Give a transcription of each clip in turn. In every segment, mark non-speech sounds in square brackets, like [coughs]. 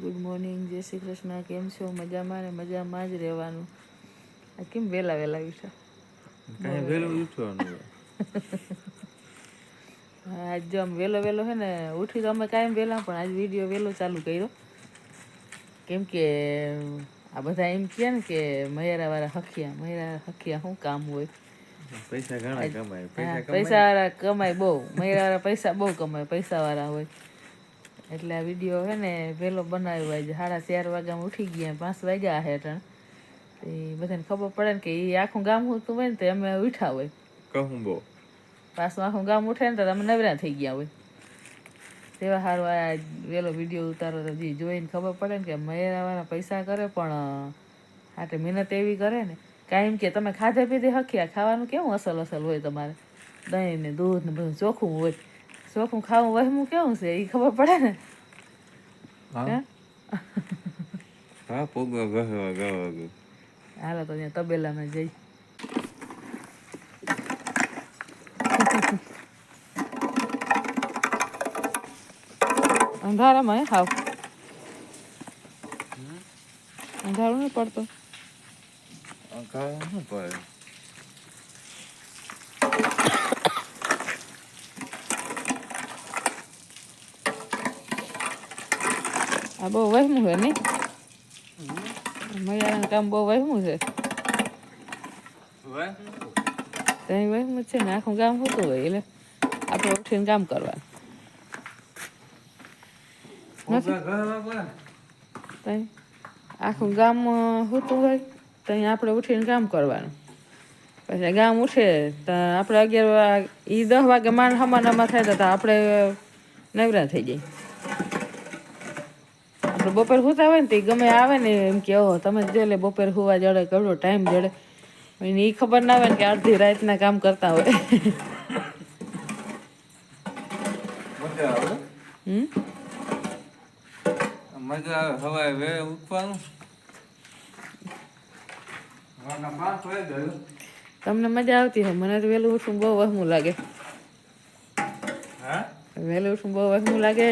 Good morning જય શ્રી કૃષ્ણ કેમ છો? મજામાં ને મજામાં જ રહેવાનું. આ કેમ વહેલા વહેલા ઉઠ્યા? વહેલું ઉઠવાનું [laughs] આજ જો આમ વહેલો વહેલો છે ને ઉઠી તો અમે કાયમ વહેલા પણ આજ વીડિયો વહેલો ચાલુ કર્યો. કેમ કે આ બધા એમ કહે ને કે મહેરાવાળા હખિયા મહેરા હખિયા શું કામ હોય? પૈસા ઘણા કમાય પૈસા વાળા કમાય. બહુ મહેરાવાળા પૈસા બહુ કમાય પૈસા વાળા હોય. એટલે આ વીડિયો હે ને વહેલો બનાવ્યો છે સાડા ચાર વાગ્યામાં ઉઠી ગયા પાંચ વાગ્યા હે અટાણ તો એ બધાને ખબર પડે ને કે એ આખું ગામ હોતું હોય ને તો અમે ઉઠા હોય. કહું બહુ પાછું આખું ગામ ઉઠે ને તો અમે નવરા થઈ ગયા હોય. તેવા સારું આ વહેલો વીડિયો ઉતારો તો જે જોઈને ખબર પડે ને કે મેરાવાળા પૈસા કરે પણ આટલે મહેનત એવી કરે ને. કાંઈ એમ કે તમે ખાધે પીધે હખ્યા ખાવાનું કેવું અસલ અસલ હોય તમારે? દહીં ને દૂધ ને બધું ચોખ્ખું હોય. ચોખ્ખું ખાવું વહેમું કેવું છે એ ખબર પડે ને હા પોગવા ગવા હાલો તો ત્યાં તબેલામાં જઈ અંધારામાં હે હાવ અંધારું નહીં પડતો ખાવા શું પડે આ બહુ વહેમું છે નહીં મૈયાનું કામ બહુ વહેમું છે. ત્યાં વહેમું છે ને આખું ગામ હોતું હોય એટલે આપણે ઉઠીને કામ કરવાનું. ત્યાં આખું ગામ હોતું હોય ત્યાં આપણે ઉઠીને કામ કરવાનું. પછી ગામ ઉઠે તો આપણે અગિયાર વાગે એ દસ વાગે માંડ હમાનામાં થાય તો આપણે નવરા થઈ જાય આપણે બપોર સુતા હોય ને તે ગમે આવે ને એમ કે ઓહો તમે જો લે બપોર સુવા જડે કેવડો ટાઈમ જડે. એને એ ખબર ના આવે ને કે અડધી રાતના કામ કરતા હોય. મજા આવે વે ઉઠવાનું? તમને મજા આવતી હોય? મને તો વહેલું ઉઠવું બહુ વહેમું લાગે. હા? વહેલું ઉઠવું બહુ વહેમું લાગે.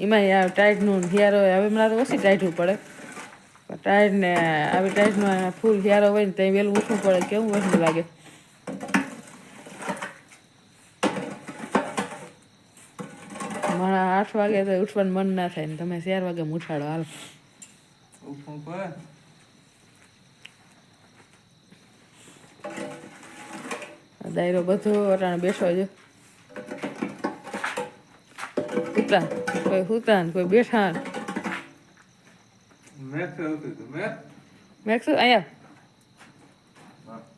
એમાં ટાઈટનું હિયારો હોય હવે તો ઓછી ટાઈટવું પડે. પણ ને આવી ટાઈટમાં ફૂલ હિયારો હોય ને ત્યાં વહેલું ઉઠવું પડે કેવું વહેમું લાગે? મારા આઠ વાગે તો ઉઠવાનું મન ના થાય ને તમે ચાર વાગે ઉઠાડો હાલ. દાયરો બધો અટાણે બેસો જો હુતા કોઈ ને કોઈ બેઠા અહીંયા?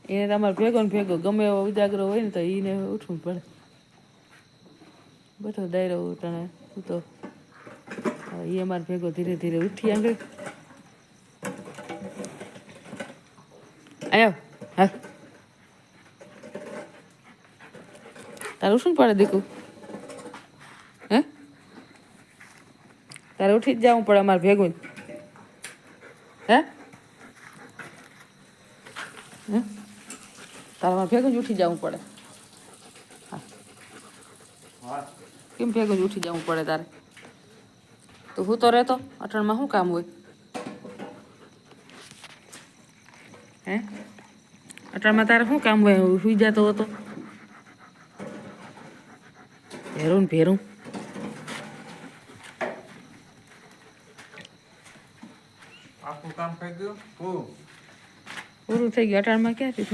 એને તમારે ભેગો ને ભેગો ગમે એવો ઉજાગરો હોય ને તો એને ઉઠવું પડે. બધો દાયરો ઉટાણે ઉતો એ અમારે ભેગો ધીરે ધીરે ઉઠી આગળ. આવ્યો હા તારું શું પડે દીકુ? તારે ઉઠી જ જવું પડે અમારે ભેગું હે? તારે અમારે ભેગું જ ઉઠી જવું પડે. કેમ ભેગું જ ઉઠી જવું પડે તારે? તો હું તો રહેતો અટણમાં શું કામ હોય? હે? અટણમાં તારે શું કામ હોય? સુઈ જતો હતો. ભેરું ભેરું આખું કામ થઈ ગયું? પૂરું? પૂરું થઈ ગયું. અટાણમાં ક્યાંથી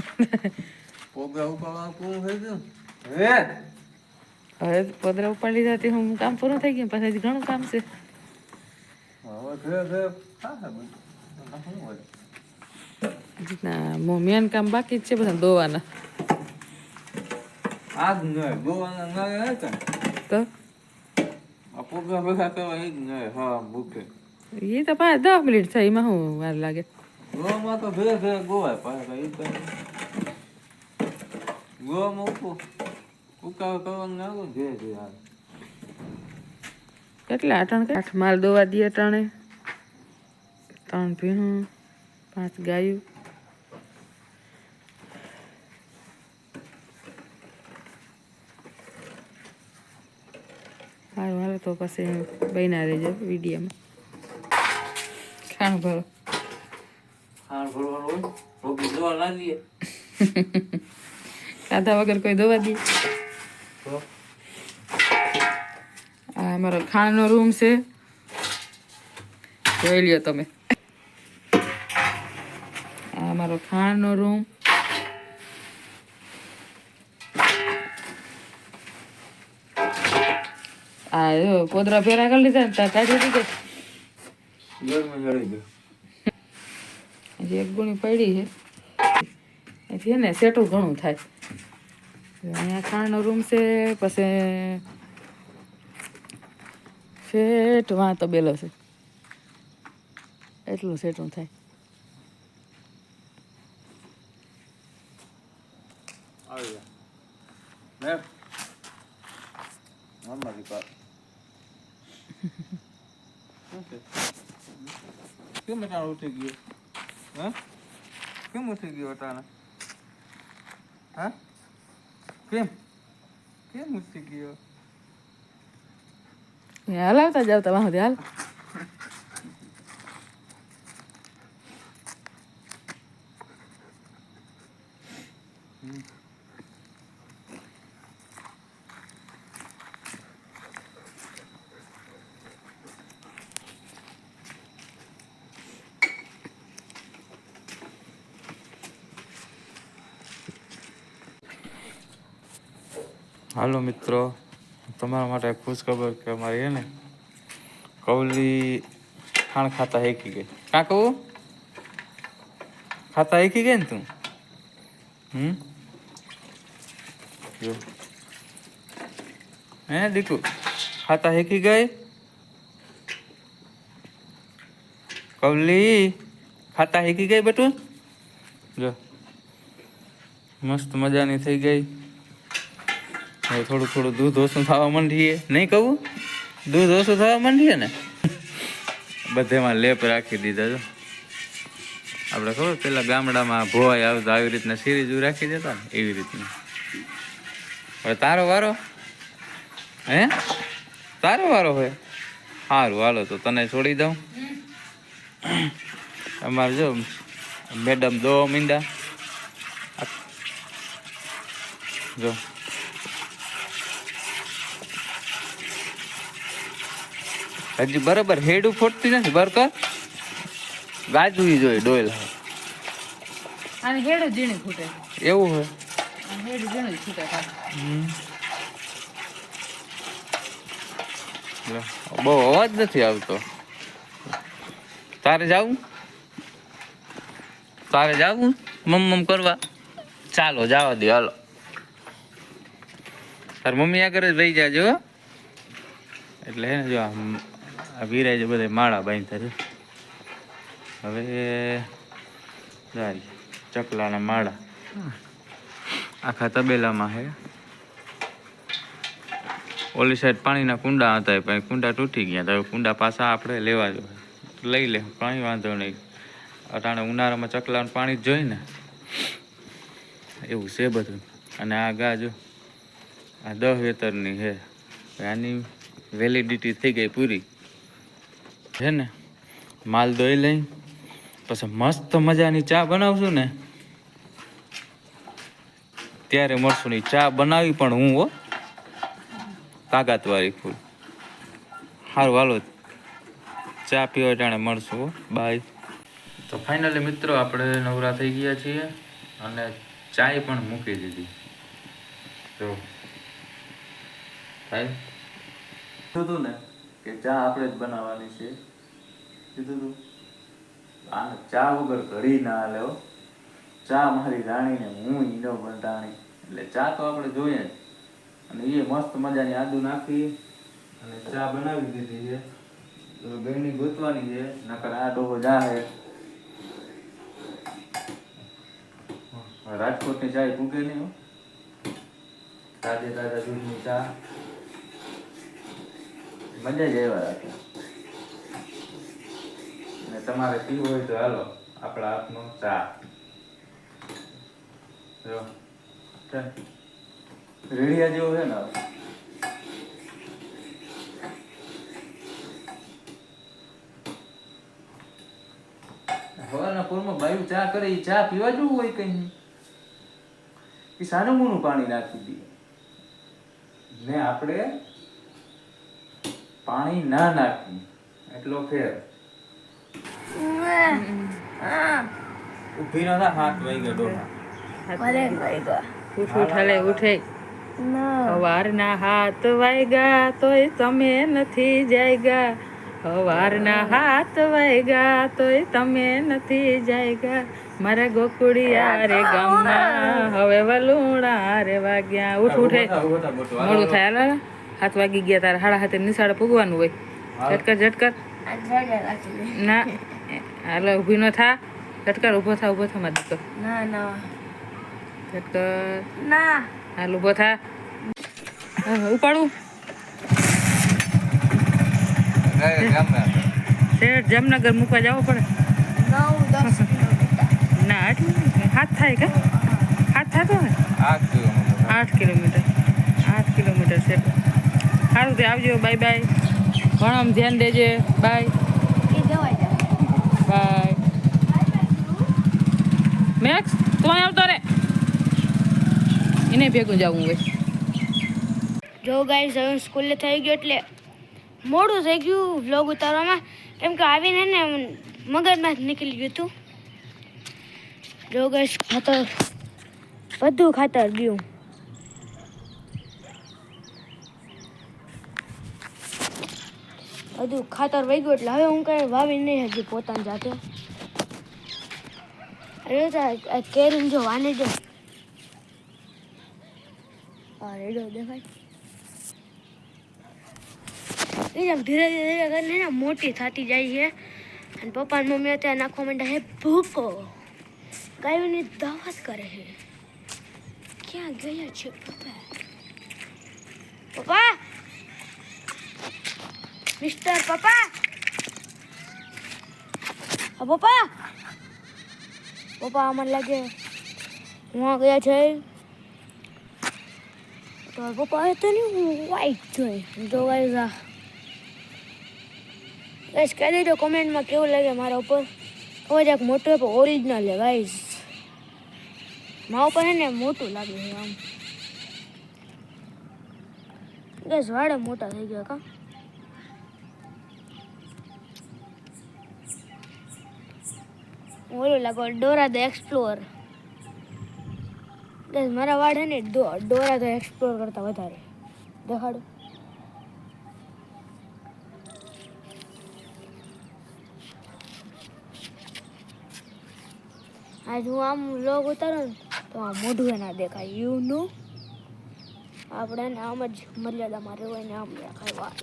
પોગરા ઉપાડવાનું પૂરું થઈ ગયું? હે? હવે પોદરા ઉપાડી લીધા હું કામ પૂરું થઈ ગયું. પછી ઘણું કામ છે. હવે ઘરે ઘરે ના મેન કામ બાકી જ છે બધા દોવાના. આજ ન ગોવાના ન તો? આ પોગવા બધા કરવા એ જ ન હા ભૂખે. એ તો પાંચ દસ મિનિટ થાય એમાં શું વાર લાગે ગોવામાં તો ભેર ભેર ગોવાય પાછા એ તો ગોવામાં ઉપ ઉકાળ કરવાનું ના આવે ધીરે ધીરે આવે કેટલા અટાણ આઠ માલ દોવા દઈએ ત્રણે ત્રણ પીણું પાંચ ગાયું સારું હાલો તો તો પછી બન્યા રહેજો વિડીયોમાં ખાણ ભરો. ખાણ ભરવાનું હોય? રોકી જોવા ના દઈએ. [laughs] ખાધા વગર કોઈ દવા દે. આ અમારો ખાણનો રૂમ છે. જોઈ લ્યો તમે. આ અમારો ખાણનો રૂમ. આ પોદરા ફેરા કરી લીધા કાઢી દીધે હજી એક ગુણી પડી છે. છે ને સેટું ઘણું થાય. અહીંયા ખાણનો રૂમ છે પછી સેટ વાં તો બેલો છે. એટલું સેટું થાય. આવી જા મેં અમારી પાસે શું છે? કેમ અચાનક ઉઠી ગયો? હા? કેમ ઉઠી ગયો અચાનક હા? કેમ? કેમ ઉઠી ગયો? હાલ આવતા જાવ તમારા વાહ હાલ. હાલો મિત્રો, તમારા માટે ખુશ ખબર કે અમારી હે ને કવલી ખાણ ખાતા હેકી ગઈ. કાં કહું ખાતા હેકી ગઈ ને તું? હમ? જો. હે દીકુ, ખાતા હેકી ગઈ? કવલી, ખાતા હેકી ગઈ બટું જો. મસ્ત મજાની થઈ ગઈ. હવે થોડું થોડું દૂધ ઓછું થવા માંડીએ. નહીં કહું? દૂધ ઓછું થવા માંડીએ ને? બધેમાં લેપ રાખી દીધા જો. આપણે ખબર પેલા ગામડામાં ભોવાઈ આવતા આવી રીતના સિરીજ રાખી દેતા ને, એવી રીતના. હવે તારો વારો? હે? તારો વારો હોય? સારું હાલો, તો તને છોડી દઉં. અમારે જો, મેડમ દો મીંડા. જો. હજી બરાબર હેડું ફોટતી નથી બરકર ગાજવી જોઈએ ડોયલ. અને હેડું ઝીણી ફૂટે એવું હોય. હેડું ઝીણું ફૂટે બહુ અવાજ નથી આવતો. તારે જાવું? તારે જાવું? મમ કરવા. ચાલો જવા દે હાલો. તાર મમ્મી આગળ જ રહી જાજો. એટલે હે ને જો આમ આ વીરાય છે બધા માળા બાંધતા છે. હવે ચકલાના માળા. આખા તબેલામાં હે. ઓલી સાઈડ પાણીના કુંડા હતા પણ કુંડા તૂટી ગયા તો કુંડા પાછા આપણે લેવા જોઈએ લઈ લે, કાંઈ વાંધો નહીં. અટાણે ઉનાળામાં ચકલાનું પાણી જ જોઈએ ને એવું છે બધું. અને આ ગા જો, આ દહ વેતરની છે આની વેલિડિટી થઈ ગઈ પૂરી. છે ને? માલ દોઈ લઈ પછી મસ્ત મજાની ચા બનાવશું ને? ત્યારે મળશું નહીં ચા બનાવી પણ હું હો તાકાતવાળી ફૂલ. સારું હાલો. ચા પીવા ટાણે મળશું હો. બાય તો ફાઇનલી મિત્રો આપણે નવરા થઈ ગયા છીએ અને ચાય પણ મૂકી દીધી. તો થાય ને? કે ચા આપણે જ બનાવવાની છે. કીધું તું? આ ચા વગર ઘડી ના લેવો ચા મારી રાણીને હું ઈ ન બંધાણી. એટલે ચા તો આપણે જોઈએ અને એ મસ્ત મજાની આદુ નાખી. અને ચા બનાવી દીધી છે. તો ગળણી ગોતવાની છે. નકર આ ડોહો જાહે. રાજકોટની ચા ભૂગે નહીં તાજે તાજા દૂધની ચા. મજા જ એવા રાખે અને તમારે પીવું હોય તો હાલો, આપણા હાથનો ચા. જો રેડિયા જેવું છે ને ચા કરે એ ચા પીવા જેવું હોય કઈ એ સાનુમુનું પાણી નાખી દઈએ ને આપણે પાણી ના નાખી એટલો ફેર. ઊભી નતા હાથ વાગ્યા ડોહા. ઉઠ ઉઠ હલે ઉઠે. સવારના હાથ વાગ્યા તોય તમે નથી જાયગા. સવારના હાથ વાગ્યા તોય તમે નથી જાયગા. મારા ગોકુડિયા રે ગામમાં હવે વલુણા રે વાગ્યા. ઉઠ ઉઠે. મોડું થાય હાથ વાગી ગયા તારા હાડા હાથે નિશાળે પૂગવાનું હોય. ઝટકર ઝટકર. ના. હાલો ઊભી ન થા. ઝટકર ઊભો થા ઊભો થા મારી દીકરો. ના ના. ઝટકર. ના. હાલ ઊભો થા. ઉપાડું. શેઠ જામનગર મૂકવા જવું પડે. ના આટલું. હાથ થાય કે? હાથ થતો ને આઠ કિલોમીટર. આઠ કિલોમીટર. આઠ કિલોમીટર છે સારું તે આવજો બાય બાય. ભણવામાં ધ્યાન દેજે બાય. બાય. મેક્સ તું અહીં આવતો રે. એને ભેગું જવું હોય. જો ગાઈસ હવે સ્કૂલે થઈ ગયો એટલે મોડું થઈ ગયું વ્લોગ ઉતારવામાં. કેમ કે આવીને ને મગજમાં નીકળી ગયું હતું જો ગાઈસ ખાતર બધું ખાતર ગયું. બધું ખાતર વહી એટલે હવે હું કઈ વાવી નહીં હજી પોતાની જાતે. અરે જો વાને જો. ધીરે ધીરે કરીને ને મોટી થતી જાય છે. અને પપ્પા અને મમ્મી અત્યારે નાખવા માંડ્યા હે ભૂકો. ગાયોની દાવત કરે છે. ક્યાં ગયા છે પપ્પા? પપ્પા! મિસ્ટર પપ્પા પપ્પા પપ્પા મને લાગે હું ગયા છે. તો પપ્પા તો નહીં, હું વાઈટ જોઈ તો ગાઈઝ આ ગાઈઝ કહી દેજો કોમેન્ટમાં કેવું લાગે મારા ઉપર. હવે એક મોટું ઓરિજિનલ છે ગાઈઝ મારા ઉપર એને મોટું લાગે છે આમ. બસ વાળા મોટા થઈ ગયા કા? ઓલું લાગો ડોરા ધ એક્સપ્લોર ગાઈઝ મારા વાળ ને ડોરા ધ એક્સપ્લોર કરતા વધારે. દેખાડો. આજ હું આમ લોગ ઉતારો ને, તો આ મોઢું ના દેખાય. યુ નો આપણે આમ જ મર્યાદામાં રહેવાય ને આમ દેખાય વાળ.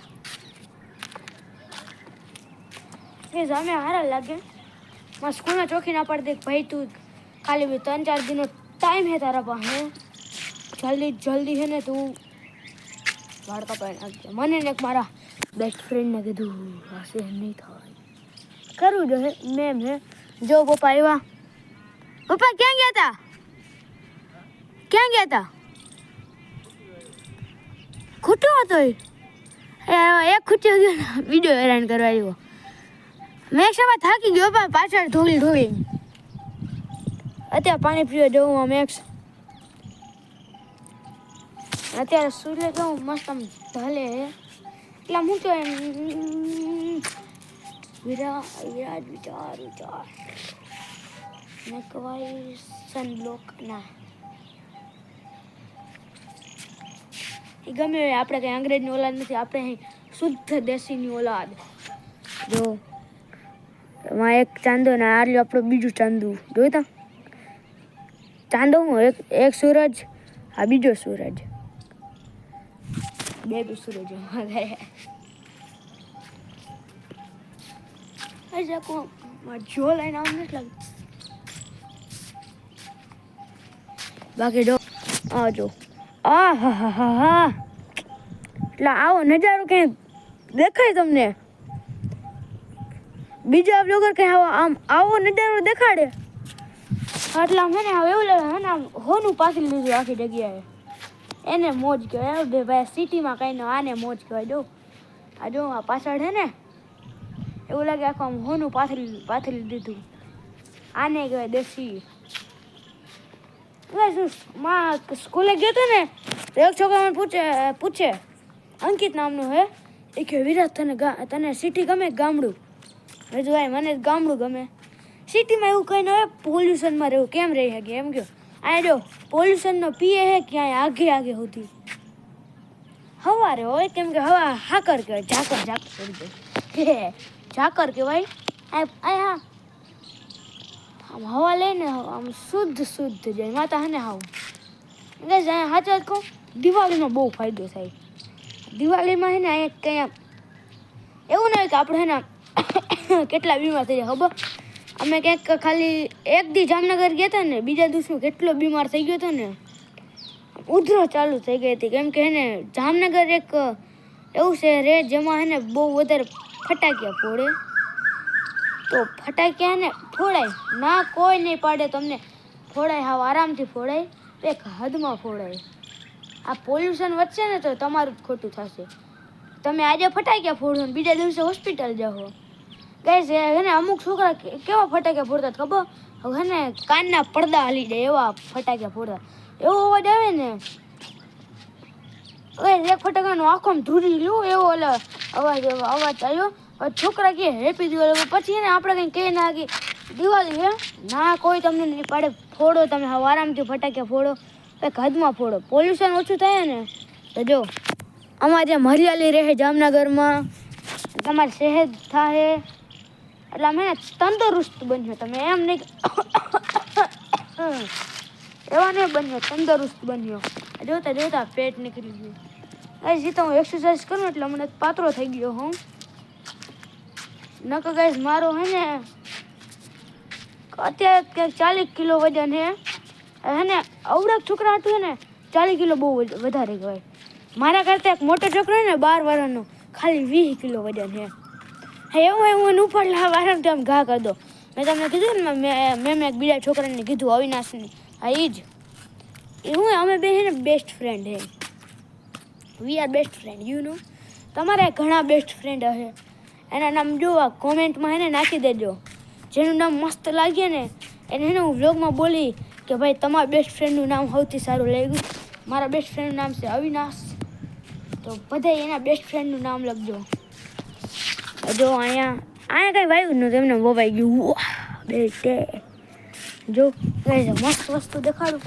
એ સામે હારા લાગે. મારા સ્કૂલના ચોખી ના પાડી દે ભાઈ તું ખાલી બી ત્રણ ચાર દિનનો ટાઈમ હે તારા પાસે. જલ્દી જલ્દી છે ને તું. વાળ કપાઈ નાખજે. મને ને મારા બેસ્ટ ફ્રેન્ડને કીધું હશે નહીં થાય કરવું જોઈએ મેમ હે. જો પપ્પા આવ્યા. પપ્પા ક્યાં ગયા હતા ક્યાં ગયા હતા ખૂટો હતો એ. એક ખૂટ્યો ગયો વીડિયો હેરાન કરવા આવ્યો. મેં એક થાકી ગયો પણ પાછળ ધોઈ ધોઈ અત્યારે પાણી પીવા જવું આ મેક્સ અત્યારે સૂર્ય જવું મસ્ત આમ ઢાલે. એટલે હું તો એમ વિરા વિરાટ વિચાર વિચાર ને કવાય સનબ્લોક ના એ ગમે આપણે કંઈ અંગ્રેજની ઓલાદ નથી, આપણે શુદ્ધ દેશીની ઓલાદ. જો. એમાં એક ચાંદો ને આર્યું આપણું બીજું ચાંદુ. જોયું તા? ચાંદો એક એક સૂરજ, આ બીજો સૂરજ. બે બી સૂરજ જો લાઈન આમ નથી લાગતી. બાકી જો આજો આ હા હા હા હા. એટલે આવો નજારો ક્યાંય દેખાય તમને? બીજા બ્લોગર કે આમ આવો નજારો દેખાડે. એટલે આમ હે ને એવું લાગે ને, આમ હોનું પાછી લીધું આખી જગ્યાએ. એને મોજ કહેવાય બે ભાઈ, સિટીમાં કંઈ ન આને મોજ કહેવાય. જો, આ જો, આ પાછળ છે ને, એવું લાગે આખું આમ હોનું પાથરી પાથરી દીધું આને કહેવાય દેશી. માં સ્કૂલે ગયો હતો ને એક છોકરા મને પૂછે પૂછે, અંકિત નામનું હે, એ કે, વિરાટ, તને તને સિટી ગમે ગામડું? કીધું મને ગામડું ગમે. સિટીમાં એવું કંઈ ન હોય પોલ્યુશનમાં રહેવું. કેમ રહી શકે? એમ કહો. આ જો પોલ્યુશનનો પીએ હે ક્યાંય આગે આગે હોતી હવારે હોય કેમ કે હવા હાકર કહેવાય, ઝાકર ઝાકર કરી દે. ઝાકર કહેવાય. આ હા. આમ હવા લઈને આમ શુદ્ધ શુદ્ધ જાય. માતા હને હાવ. એટલે સાચા કહું, દિવાળીનો બહુ ફાયદો થાય. દિવાળીમાં હે ને અહીંયા કંઈ એવું નહીં કે આપણે હે ને [laughs] કેટલા બીમાર થઈ ગયા, ખબર? અમે ક્યાંક ખાલી એક દી જામનગર ગયા હતા ને, બીજા દિવસમાં કેટલો બીમાર થઈ ગયો હતો ને. ઉધરો ચાલુ થઈ ગઈ હતી. કેમ કે એને જામનગર એક, એવું છે જેમાં એને બહુ વધારે ફટાકિયા ફોડે. તો ફટાક્યા ને ફોડાય. ના, કોઈ નહીં પાડે તમને. ફોડાય, હાવ આરામથી ફોડાય. એક હદમાં ફોડાય. આ પોલ્યુશન વધશે ને તો તમારું જ ખોટું થશે. તમે આજે ફટાક્યા ફોડો ને બીજા દિવસે હોસ્પિટલ જાઓ. ગઈ છે, હે અમુક છોકરા કેવા ફટાક્યા ફોડતા ખબર? હવે ને, કાનના પડદા હાલી જાય એવા ફટાક્યા ફોડતા એવો અવાજ આવે ને હવે એક ફટાકાનો આખો ધૂરી લ્યો, એવો ઓલો અવાજ, એવો અવાજ આવ્યો. છોકરા કે હેપી દિવાળી પછી એને આપણે કંઈ કહે ના કે દિવાળી હે? ના, કોઈ તમને નહીં પાડે. ફોડો તમે, હવે આરામથી ફટાક્યા ફોડો. કંઈક હદમાં ફોડો. પોલ્યુશન ઓછું થાય ને, તો જો, અમારે જેમ હરિયાળી રહે જામનગરમાં. તમારે શહેર થાય એટલે અમે તંદુરસ્ત બન્યો. તમે એમ નહીં [coughs] એવા નહીં બન્યો, તંદુરસ્ત બન્યો. જોતા જોતા પેટ નીકળી ગયું. ગાઈઝ જીતો હું એક્સરસાઇઝ કરું એટલે મને પાતળો થઈ ગયો હું. નકર ગાઈઝ મારો હે ને અત્યારે ક્યાંક ચાલીસ કિલો વજન હે. હે ને અવડક છોકરા હતું ને ચાલીસ કિલો બહુ વધારે કહેવાય. મારા કરતાં એક મોટો છોકરો ને બાર વર્ષનો ખાલી વીસ કિલો વજન હે. એવું એવું એને ઉપર લાવ આરામથી આમ ઘા કરી દો મેં તમને કીધું ને, મેં મેં એક બીજા છોકરાને કીધું, અવિનાશને. હા એ જ એવું અમે બે છે ને બેસ્ટ ફ્રેન્ડ હે. We are best friend you know તમારા ઘણા બેસ્ટ ફ્રેન્ડ હશે. એના નામ જો આ કોમેન્ટમાં એને નાખી દેજો. જેનું નામ મસ્ત લાગે ને, એને એને હું વ્લોગમાં બોલી કે ભાઈ, તમારા બેસ્ટ ફ્રેન્ડનું નામ સૌથી સારું લાગ્યું. મારા બેસ્ટ ફ્રેન્ડનું નામ છે અવિનાશ. તો બધા એના બેસ્ટ ફ્રેન્ડનું નામ લખજો. જો અહીંયા અહીંયા કંઈ વાયું નહોતું એમને વવાઈ ગયું. બે બેટે. જો કઈ મસ્ત વસ્તુ દેખાડું.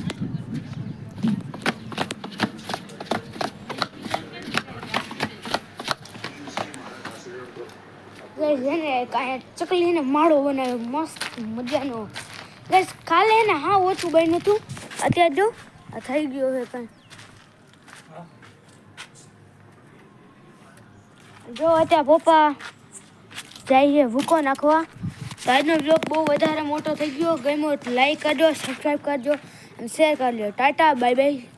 ગઈસ એને કાંઈ ચકલીને માળો બનાવ્યો મસ્ત મજાનો. ગઈસ કાલે એને હા ઓછું બન્યું હતું. અત્યારે જો આ થઈ ગયો છે કાંઈ. જો અત્યારે પપ્પા જાય છે. ભૂકો નાખવા તો આજનો બ્લોગ બહુ વધારે મોટો થઈ ગયો. ગમ્યો લાઈક કરજો સબસ્ક્રાઈબ કરજો અને શેર કરજો. Tata bye bye